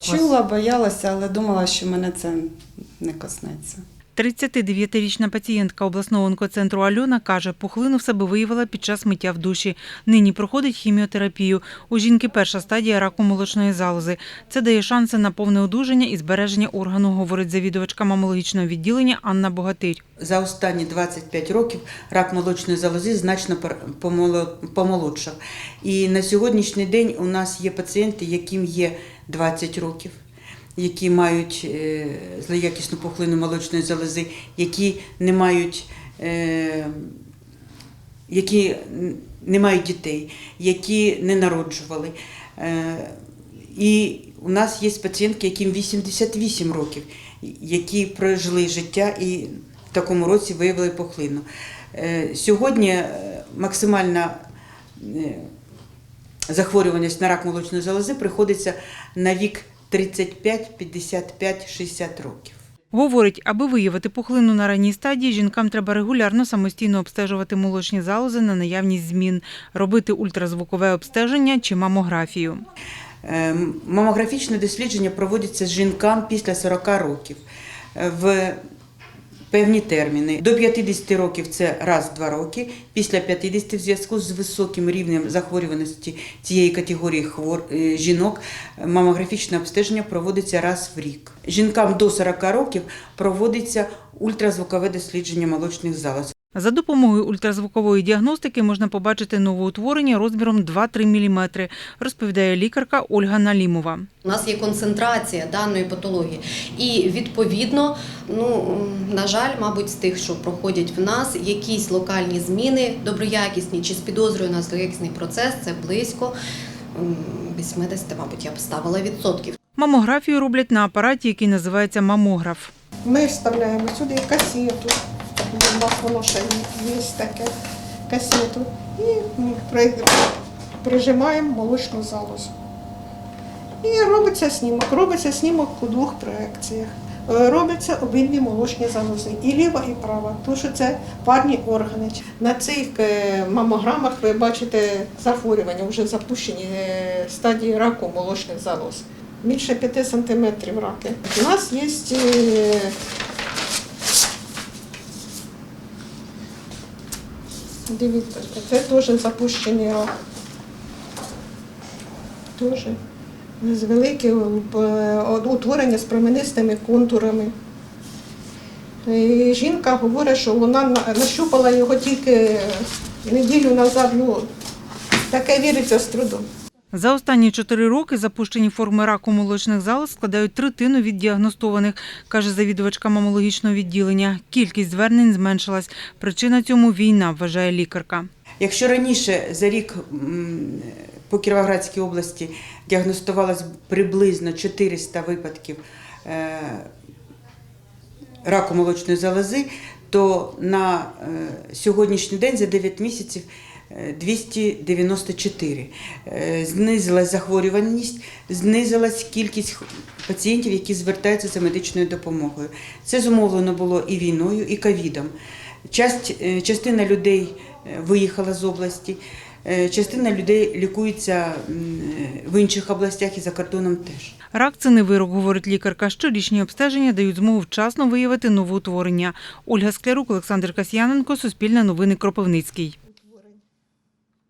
Чула, боялася, але думала, що мене це не коснеться. 39-річна пацієнтка обласного онкоцентру Альона каже, пухлину в себе виявила під час миття в душі. Нині проходить хіміотерапію. У жінки перша стадія раку молочної залози. Це дає шанси на повне одужання і збереження органу, говорить завідувачка мамологічного відділення Анна Богатирь. За останні 25 років рак молочної залози значно помолодшав. І на сьогоднішній день у нас є пацієнти, яким є 20 років, які мають е, злоякісну пухлину молочної залози, які не мають. е, які не мають дітей, які не народжували. Е, І у нас є пацієнтки, яким 88 років, які прожили життя і в такому році виявили пухлину. Сьогодні максимальна захворюваність на рак молочної залози приходиться на вік 35, 55, 60 років. Говорить, аби виявити пухлину на ранній стадії, жінкам треба регулярно самостійно обстежувати молочні залози на наявність змін, робити ультразвукове обстеження чи мамографію. Е, Мамографічне дослідження проводиться з жінкам після 40 років е, в певні терміни. До 50 років це раз в два роки, після 50 в зв'язку з високим рівнем захворюваності цієї категорії хвор... е, жінок е, мамографічне обстеження проводиться раз в рік. Жінкам до 40 років проводиться ультразвукове дослідження молочних залоз. За допомогою ультразвукової діагностики можна побачити новоутворення розміром 2-3 мм, розповідає лікарка Ольга Налімова. У нас є концентрація даної патології, і відповідно, ну на жаль, мабуть, з тих, що проходять в нас, якісь локальні зміни, доброякісні чи з підозрою на злоякісний процес, це близько м, 80, мабуть, я б ставила відсотків. Мамографію роблять на апараті, який називається мамограф. Ми вставляємо сюди касету. У нас воно ще є таке касету. І прижимаємо молочну залозу. І робиться снімок. Робиться снімок у двох проекціях. Е, Робляться обидві молочні залози, і ліва, і права, тому що це парні органи. На цих е, мамограмах ви бачите захворювання, вже запущені е, стадії раку молочних залоз. Більше 5 сантиметрів раки. У нас є Дивіться, це теж запущений рак. Теж з великим е, утворення з променистими контурами. І жінка говорить, що вона нащупала його тільки неділю назад. Ну, таке віриться з трудом. За останні чотири роки запущені форми раку молочних залоз складають третину від діагностованих, каже завідувачка мамологічного відділення. Кількість звернень зменшилась. Причина цьому війна, вважає лікарка. Якщо раніше за рік по Кіровоградській області діагностувалось приблизно 400 випадків е, раку молочної залози, то на е, сьогоднішній день за 9 місяців е, 294. Е, Знизилась захворюваність, знизилась кількість пацієнтів, які звертаються за медичною допомогою. Це зумовлено було і війною, і ковідом. Часть, частина людей виїхала з області, частина людей лікується е, в інших областях і за кордоном теж. Рак це не вирок, говорить лікарка. Щорічні обстеження дають змогу вчасно виявити новоутворення. Ольга Склярук, Олександр Касьяненко, Суспільне новини Кропивницький.